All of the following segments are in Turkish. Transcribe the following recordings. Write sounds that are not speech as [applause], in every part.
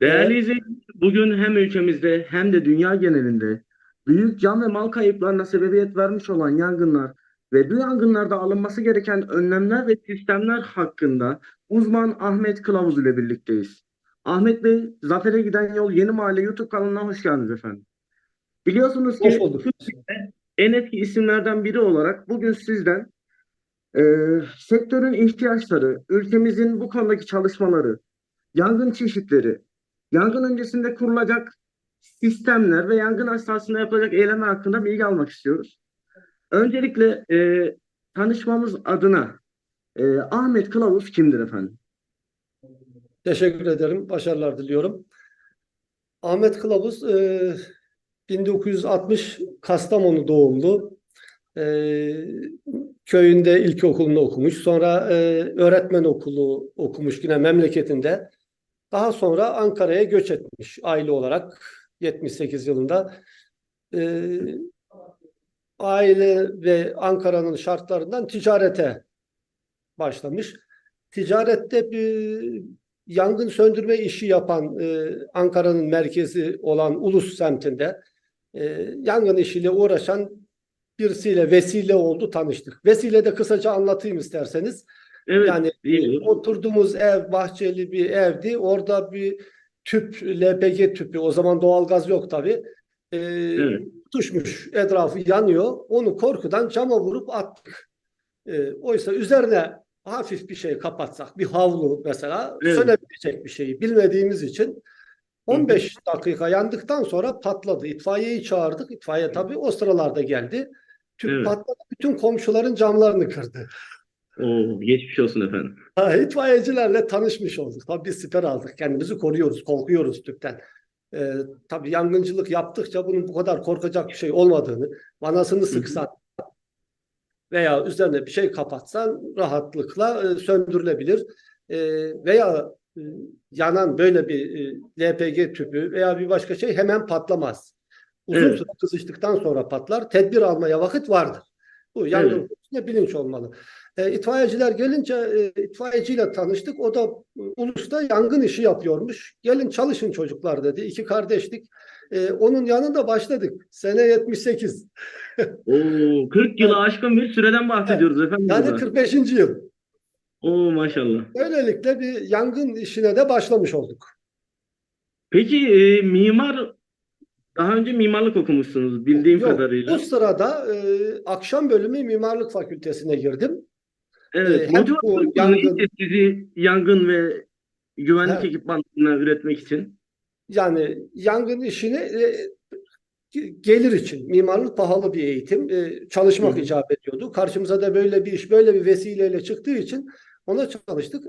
Değerli izleyiciler, bugün hem ülkemizde hem de dünya genelinde büyük can ve mal kayıplarına sebebiyet vermiş olan yangınlar ve bu yangınlarda alınması gereken önlemler ve sistemler hakkında uzman Ahmet Kılavuz ile birlikteyiz. Ahmet Bey, Zafer'e giden yol Yeni Mahalle YouTube kanalına hoş geldiniz efendim. Biliyorsunuz ki Hoş bulduk. En eski isimlerden biri olarak bugün sizden e, sektörün ihtiyaçları, ülkemizin bu konudaki çalışmaları, yangın çeşitleri, yangın öncesinde kurulacak sistemler ve yangın esnasında yapılacak eylemler hakkında bilgi almak istiyoruz. Öncelikle e, tanışmamız adına e, Ahmet Kılavuz kimdir efendim? Teşekkür ederim. Başarılar diliyorum. Ahmet Kılavuz e, 1960 Kastamonu doğumlu. E, köyünde ilkokulunu okumuş. Sonra e, öğretmen okulu okumuş yine memleketinde. Daha sonra Ankara'ya göç etmiş aile olarak 78 yılında. E, aile ve Ankara'nın şartlarından ticarete başlamış. Ticarette bir yangın söndürme işi yapan e, Ankara'nın merkezi olan Ulus semtinde e, yangın işiyle uğraşan birisiyle vesile oldu tanıştık. Vesile de kısaca anlatayım isterseniz. Evet, Yani olur. oturduğumuz ev bahçeli bir evdi. Orada bir tüp, LPG tüpü o zaman doğalgaz yok tabii. E, Evet. tutuşmuş etrafı yanıyor. Onu korkudan cama vurup attık. E, oysa üzerine hafif bir şey kapatsak, bir havlu mesela Evet. sönebilecek bir şeyi bilmediğimiz için 15 dakika yandıktan sonra patladı. İtfaiyeyi çağırdık. İtfaiye tabii o sıralarda geldi. Tüp Evet. patladı. Bütün komşuların camlarını kırdı. Oo, geçmiş olsun efendim. Ha, itfaiyecilerle tanışmış olduk. Tabii biz siper aldık. Kendimizi koruyoruz, korkuyoruz tüpten. Ee, tabii yangıncılık yaptıkça bunun bu kadar korkacak bir şey olmadığını, vanasını sıksan veya üzerine bir şey kapatsan rahatlıkla e, söndürülebilir. E, veya e, yanan böyle bir e, LPG tüpü veya bir başka şey hemen patlamaz. Uzun Evet. süre kızıştıktan sonra patlar. Tedbir almaya vakit vardır. Bu yangın Evet. Konusunda bilinç olmalı. E, itfaiyeciler gelince e, itfaiyeciyle tanıştık. O da e, Ulus'ta yangın işi yapıyormuş. Gelin çalışın çocuklar dedi. İki kardeştik. E, onun yanında başladık. Sene 78. [laughs] Oo, 40 yılı aşkın bir süreden bahsediyoruz efendim Yani burada. 45. yıl. Oo maşallah. Böylelikle bir yangın işine de başlamış olduk. Peki e, mimar daha önce mimarlık okumuşsunuz bildiğim Yok, kadarıyla. bu sırada e, akşam bölümü mimarlık fakültesine girdim. Evet, e, motivasyon yangın- sizi yangın ve güvenlik Evet. ekipmanlarına üretmek için? Yani yangın işini e, gelir için mimarlık pahalı bir eğitim. E, çalışmak hı. icap ediyordu. Karşımıza da böyle bir iş, böyle bir vesileyle çıktığı için ona çalıştık.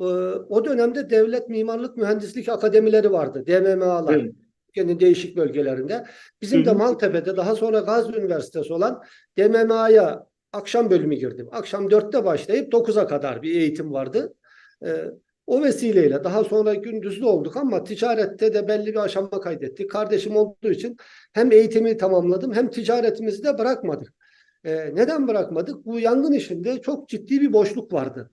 E, o dönemde devlet mimarlık mühendislik akademileri vardı. DMMA'lar. Evet. Türkiye'nin değişik bölgelerinde. Bizim Hı de. Maltepe'de daha sonra Gazi Üniversitesi olan DMMA'ya akşam bölümü girdim. Akşam 4'te başlayıp 9'a kadar bir eğitim vardı. Ee, o vesileyle daha sonra gündüzlü olduk ama ticarette de belli bir aşama kaydettik. Kardeşim olduğu için hem eğitimi tamamladım hem ticaretimizi de bırakmadık. Ee, neden bırakmadık? Bu yangın işinde çok ciddi bir boşluk vardı.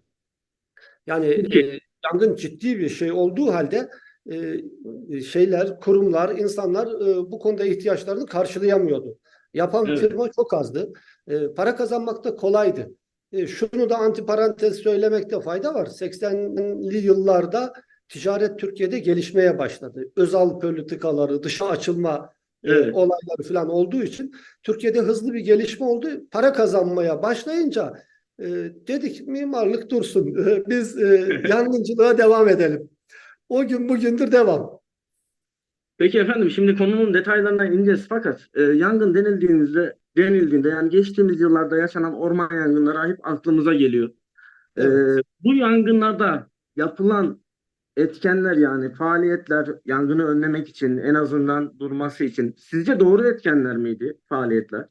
Yani e, yangın ciddi bir şey olduğu halde e, şeyler, kurumlar, insanlar e, bu konuda ihtiyaçlarını karşılayamıyordu. Yapan Evet. firma çok azdı. E, para kazanmak da kolaydı. E, şunu da antiparantez söylemekte fayda var. 80'li yıllarda ticaret Türkiye'de gelişmeye başladı. Özel politikaları, dışa açılma e, Evet. olayları falan olduğu için Türkiye'de hızlı bir gelişme oldu. Para kazanmaya başlayınca e, dedik mimarlık dursun. E, [laughs] biz e, [laughs] yangıncılığa devam edelim. O gün bugündür devam. Peki efendim şimdi konunun detaylarına ineceğiz fakat e, yangın denildiğinizde denildiğinde yani geçtiğimiz yıllarda yaşanan orman yangınları hep aklımıza geliyor. E, Evet. bu yangınlarda yapılan etkenler yani faaliyetler yangını önlemek için en azından durması için sizce doğru etkenler miydi faaliyetler?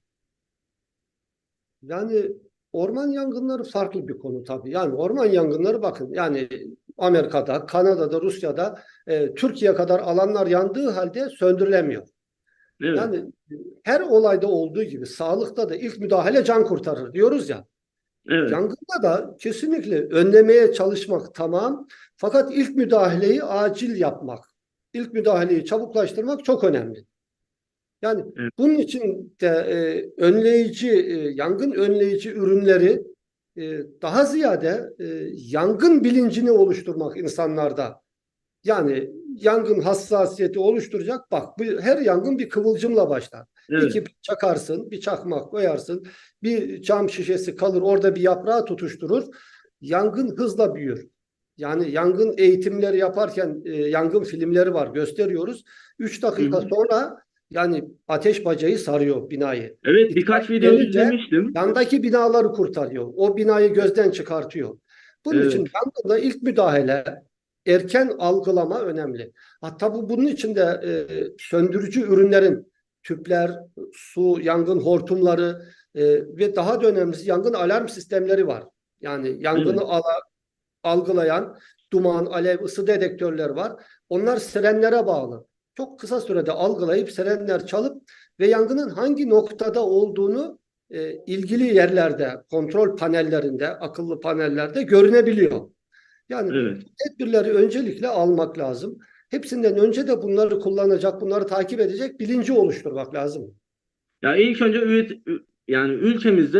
Yani orman yangınları farklı bir konu tabii. Yani orman yangınları bakın yani Amerika'da, Kanada'da, Rusya'da e, Türkiye kadar alanlar yandığı halde söndürülemiyor. Evet. Yani her olayda olduğu gibi sağlıkta da ilk müdahale can kurtarır diyoruz ya. Evet. Yangında da kesinlikle önlemeye çalışmak tamam. Fakat ilk müdahaleyi acil yapmak, ilk müdahaleyi çabuklaştırmak çok önemli. Yani Evet. bunun için de e, önleyici, e, yangın önleyici ürünleri daha ziyade e, yangın bilincini oluşturmak insanlarda. Yani yangın hassasiyeti oluşturacak. Bak bu, her yangın bir kıvılcımla başlar. Evet. İki bir çakarsın, bir çakmak koyarsın, bir cam şişesi kalır, orada bir yaprağı tutuşturur. Yangın hızla büyür. Yani yangın eğitimleri yaparken e, yangın filmleri var, gösteriyoruz. Üç dakika Hı hı. sonra yani ateş bacayı sarıyor binayı. Evet birkaç video izlemiştim. Yandaki binaları kurtarıyor. O binayı gözden çıkartıyor. Bunun Evet. için yangında ilk müdahale, erken algılama önemli. Hatta bu bunun için de e, söndürücü ürünlerin tüpler, su, yangın hortumları e, ve daha da önemlisi yangın alarm sistemleri var. Yani yangını Evet. ala- algılayan duman, alev, ısı dedektörler var. Onlar sirenlere bağlı. Çok kısa sürede algılayıp sirenler çalıp ve yangının hangi noktada olduğunu e, ilgili yerlerde, kontrol panellerinde, akıllı panellerde görünebiliyor. Yani Evet. tedbirleri öncelikle almak lazım. Hepsinden önce de bunları kullanacak, bunları takip edecek bilinci oluşturmak lazım. Ya ilk önce yani ülkemizde